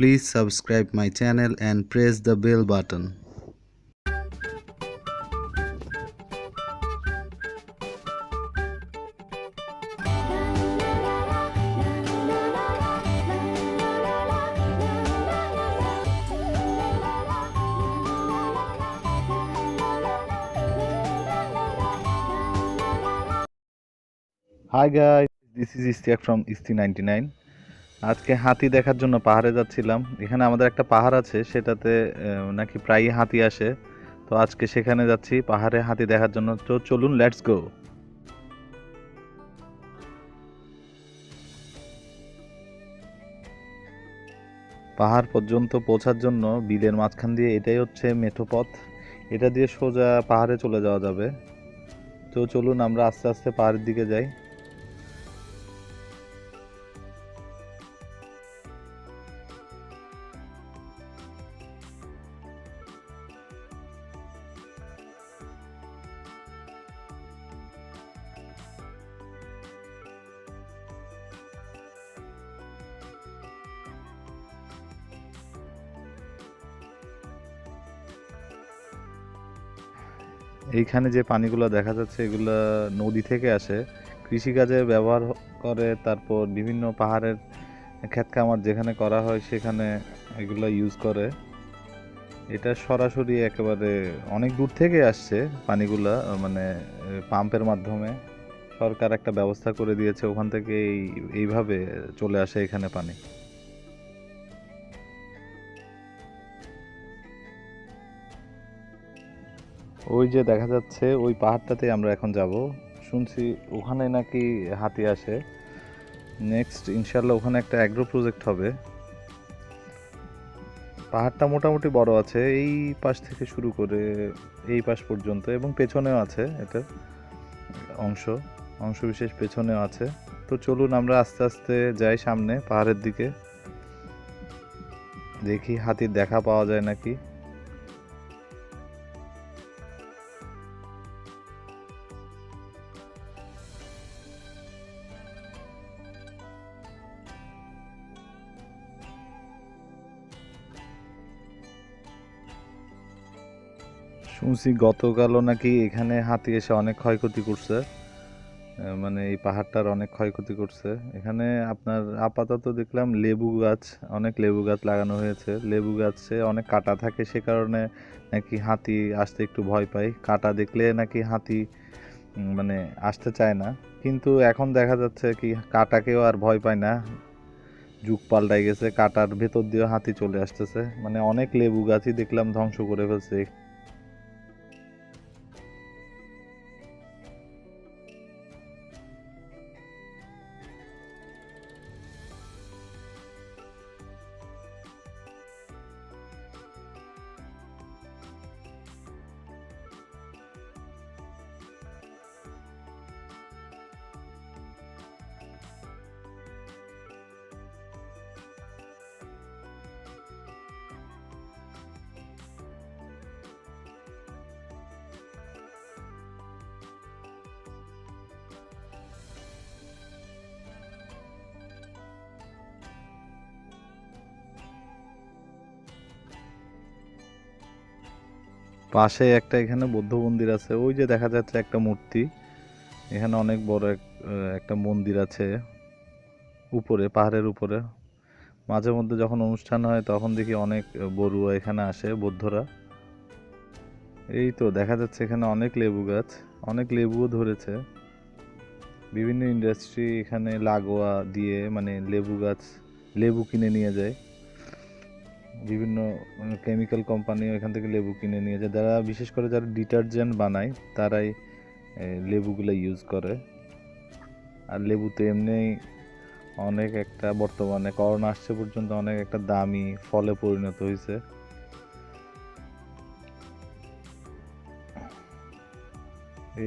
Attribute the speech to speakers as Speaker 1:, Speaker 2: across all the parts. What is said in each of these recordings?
Speaker 1: Please subscribe my channel and press the bell button.
Speaker 2: This is Istiaq from Isti ninety nine আজকে হাতি দেখার জন্য পাহাড়ে যাচ্ছিলাম। এখানে আমাদের একটা পাহাড় আছে, সেটাতে নাকি প্রায়ই হাতি আসে। তো আজকে সেখানে যাচ্ছি, পাহাড়ে হাতি দেখার জন্য। তো চলুন লেটস গো পাহাড় পর্যন্ত পৌঁছার জন্য বিলের মাঝখান দিয়ে এটাই হচ্ছে মেঠো পথ। এটা দিয়ে সোজা পাহাড়ে চলে যাওয়া যাবে। তো চলুন, আমরা আস্তে আস্তে পাহাড়ের দিকে যাই। এইখানে যে পানিগুলো দেখা যাচ্ছে, এগুলো নদী থেকে আসে। কৃষিকাজে ব্যবহার করে, তারপর বিভিন্ন পাহাড়ের ক্ষেত যেখানে করা হয়, সেখানে এগুলো ইউজ করে। এটা সরাসরি একেবারে অনেক দূর থেকে আসছে পানিগুলা মানে পাম্পের মাধ্যমে। সরকার একটা ব্যবস্থা করে দিয়েছে, ওখান থেকে এইভাবে চলে আসে এখানে পানি। ওই যে দেখা যাচ্ছে, ওই পাহাড়টাতে আমরা এখন যাব। শুনছি ওখানে নাকি হাতি আসে। নেক্সট ইনশাল্লাহ ওখানে একটা অ্যাগ্রো প্রজেক্ট হবে। পাহাড়টা মোটামুটি বড় আছে, এই পাশ থেকে শুরু করে এই পাশ পর্যন্ত এবং পেছনেও আছে এটা অংশ অংশ বিশেষ পেছনেও আছে। তো চলুন আমরা আস্তে আস্তে যাই সামনে পাহাড়ের দিকে। দেখি হাতির দেখা পাওয়া যায় নাকি। শুনছি গতকালও নাকি এখানে হাতি এসে অনেক ক্ষয়ক্ষতি করছে। মানে এই পাহাড়টার অনেক ক্ষয়ক্ষতি করছে। এখানে আপনার আপাতত দেখলাম লেবু গাছ, অনেক লেবু গাছ লাগানো হয়েছে। লেবু গাছে অনেক কাটা থাকে, সে কারণে নাকি হাতি আসতে একটু ভয় পায়। কাটা দেখলে নাকি হাতি মানে আসতে চায় না। কিন্তু এখন দেখা যাচ্ছে কি কাটাকেও আর ভয় পায় না। যুগ পাল্টাই গেছে, কাটার ভেতর দিয়ে হাতি চলে আসতেছে। মানে অনেক লেবু গাছই দেখলাম ধ্বংস করে ফেলছে। পাশে একটা এখানে বৌদ্ধ মন্দির আছে। ওই যে দেখা যাচ্ছে একটা মূর্তি। এখানে অনেক বড় এক একটা মন্দির আছে উপরে, পাহাড়ের উপরে। মাঝে মধ্যে যখন অনুষ্ঠান হয় তখন দেখি অনেক বড়ুয়া এখানে আসে, বৌদ্ধরা। এই তো দেখা যাচ্ছে এখানে অনেক লেবু গাছ, অনেক লেবুও ধরেছে। বিভিন্ন ইন্ডাস্ট্রি এখানে লাগোয়া দিয়ে মানে লেবু গাছ, লেবু কিনে নিয়ে যায়। বিভিন্ন কেমিক্যাল কোম্পানিও এখান থেকে লেবু কিনে নিয়ে যায়। যারা, বিশেষ করে যারা ডিটারজেন্ট বানায়, তারাই লেবুগুলো ইউজ করে। আর লেবু তো এমনিই অনেক একটা, বর্তমানে করোনা আসছে পর্যন্ত অনেক একটা দামি ফলে পরিণত হয়েছে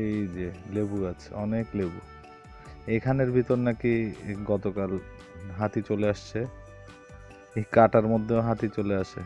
Speaker 2: এই যে, লেবু গাছ, অনেক লেবু। এখানের ভিতর নাকি গতকাল হাতি চলে আসছে। এই কাটার মধ্যেও হাতি চলে আসে।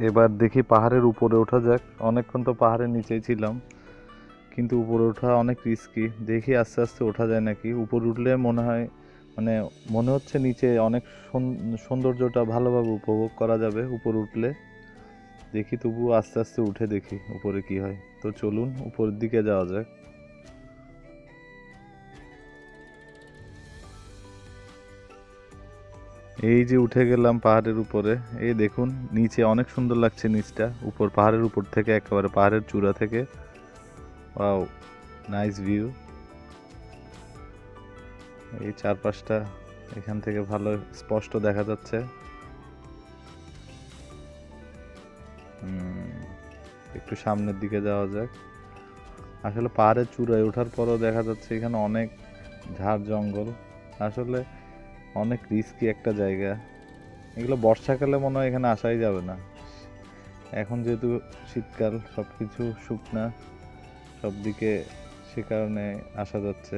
Speaker 2: এবার দেখি পাহাড়ের উপরে ওঠা যাক। অনেকক্ষণ তো পাহাড়ের নিচেই ছিলাম, কিন্তু উপরে ওঠা অনেক রিস্কি দেখি আস্তে আস্তে ওঠা যায় নাকি। উপরে উঠলে মনে হয় মানে মনে হচ্ছে নিচে অনেক সুন- সৌন্দর্যটা ভালোভাবে উপভোগ করা যাবে উপরে উঠলে। দেখি তবু আস্তে আস্তে উঠে দেখি উপরে কি হয়। তো চলুন, উপরের দিকে যাওয়া যাক। এই যে উঠে গেলাম পাহাড়ের উপরে, এই দেখুন, নিচে অনেক সুন্দর লাগছে নিচটা, উপর পাহাড়ের উপর থেকে, একেবারে পাহাড়ের চূড়া থেকে। Wow, nice view. এই চারপাশটা এখান থেকে ভালো স্পষ্ট দেখা যাচ্ছে। একটু সামনের দিকে যাওয়া যাক। আসলে পাহাড়ের চূড়ায় ওঠার পরও দেখা যাচ্ছে এখানে অনেক ঝাড় জঙ্গল। আসলে অনেক রিস্কি একটা জায়গা। এগুলো বর্ষাকালে মনে হয় এখানে আসাই যাবে না। এখন যেহেতু শীতকাল সব কিছু শুকনা সব দিকে সে কারণে আসা যাচ্ছে।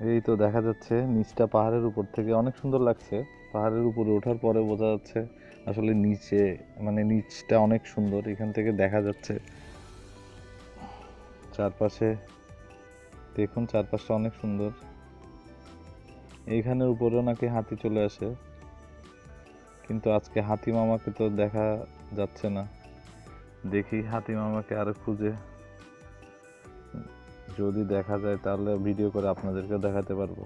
Speaker 2: এই তো দেখা যাচ্ছে নিচটা পাহাড়ের উপর থেকে অনেক সুন্দর লাগছে। পাহাড়ের উপরে ওঠার পরে বোঝা যাচ্ছে আসলে নিচে মানে নিচটা অনেক সুন্দর, এখান থেকে দেখা যাচ্ছে। চারপাশে, দেখুন চারপাশটা অনেক সুন্দর। এইখানের উপরেও নাকি হাতি চলে আসে। কিন্তু আজকে হাতি মামাকে তো দেখা যাচ্ছে না। দেখি হাতি মামাকে আরও খুঁজে। যদি দেখা যায় তাহলে ভিডিও করে আপনাদেরকে দেখাতে পারব।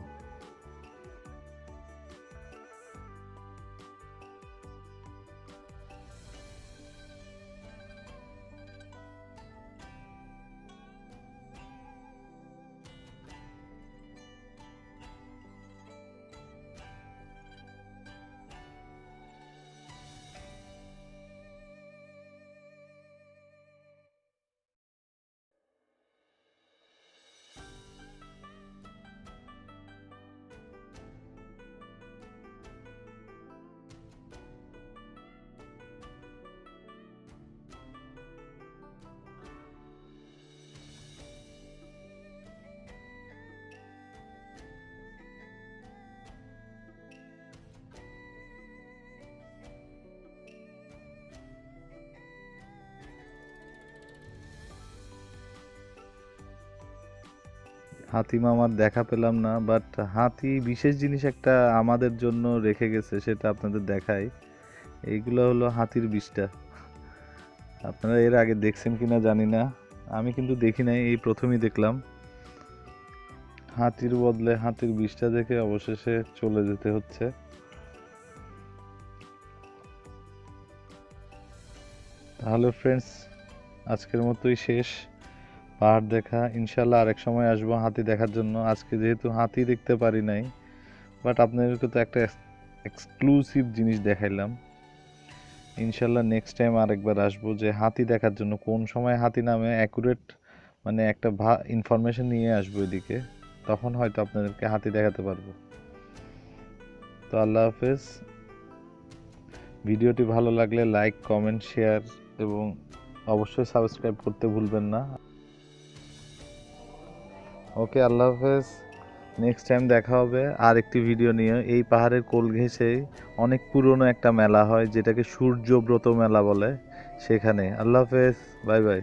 Speaker 2: হাতি মামার দেখা পেলাম না বাট হাতি বিশেষ জিনিস একটা আমাদের জন্য রেখে গেছে, সেটা আপনাদের দেখাই। এইগুলো হলো হাতির বিষটা। আপনারা এর আগে দেখছেন কিনা জানি না। আমি কিন্তু দেখি নাই, এই প্রথমেই দেখলাম। হাতির বদলে হাতির বিষটা দেখে অবশেষে চলে যেতে হচ্ছে। তাহলে ফ্রেন্ডস আজকের মতোই শেষ। পাহাড় দেখা ইনশাল্লাহ আরেক সময় আসব হাতি দেখার জন্য। আজকে যেহেতু হাতি দেখতে পারি নাই বাট আপনাদেরকে তো একটা এক্সক্লুসিভ জিনিস দেখাইলাম। ইনশাল্লাহ নেক্সট টাইম আরেকবার আসব যে হাতি দেখার জন্য, কোন সময় হাতি নামে অ্যাকুরেট মানে একটা ভা ইনফরমেশন নিয়ে আসব এদিকে, তখন হয়তো আপনাদেরকে হাতি দেখাতে পারব। তো আল্লাহ হাফেজ। ভিডিওটি ভালো লাগলে লাইক কমেন্ট শেয়ার এবং অবশ্যই সাবস্ক্রাইব করতে ভুলবেন না। ওকে, আল্লাহ হাফেজ। নেক্সট টাইম দেখা হবে আর একটি ভিডিও নিয়ে। এই পাহাড়ের কোল ঘেঁষেই অনেক পুরনো একটা মেলা হয়, যেটাকে সূর্যব্রত মেলা বলে সেখানে। আল্লাহ হাফেজ, বাই বাই।